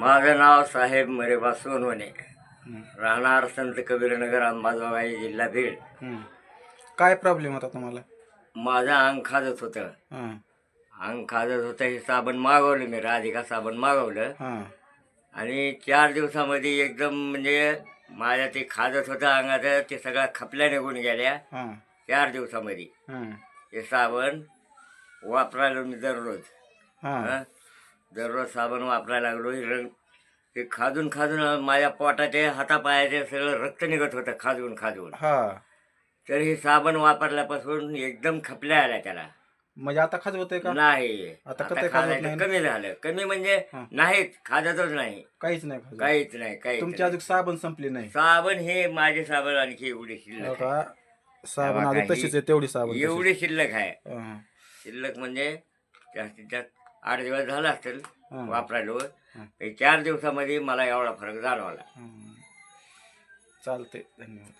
माझं नाव साहेब मरेबा सोनवणे. राहणार संत कबीरनगर अंबाजोगाई जिल्हा बीड. काय प्रॉब्लेम होता तुम्हाला? माझं अंग खाजत होतं. हां. अंग खाजत होतं हे साबण मागवलं मी राधिका साबण मागवलं. हां. आणि चार दिवसामध्ये एकदम म्हणजे माझ्या ते खाजत होतं अंगाचं ते सगळ्या खपल्या निघून गेल्या. हां. चार दिवसामध्ये. हां हे साबण वापरायला मी दररोज. हां. हं? दररोज साबण वापरायला लागलो हे रंग ते खाजून खाजून माझ्या पोटाचे हातापायाचे सगळं रक्त निघत होतं खाजून खाजून हां तर हे साबण वापरल्यापासून एकदम खपल्या आल्या त्याला म्हणजे आता खाज होतंय का नाही आता आता कधी खाजत खाजायचं नाही? कमी झालं कमी म्हणजे हं. नाहीच खाजतच नाही काहीच नाही काहीच नाही काहीच तुमची नाही. अजून साबण संपली नाही साबण हे माझे साबण आणखी एवढी हो शिल्लक आहे. का साबण तेव्हा अजून काही- तशीच आहे तेवढी साबण तशीच. एवढी शिल्लक आहे हां. शिल्लक म्हणजे जास्तीत जास्त आठ दिवस झाला असेल. वापरायलो. चार दिवसामध्ये मला एवढा फरक जाणवला. चालते धन्यवाद.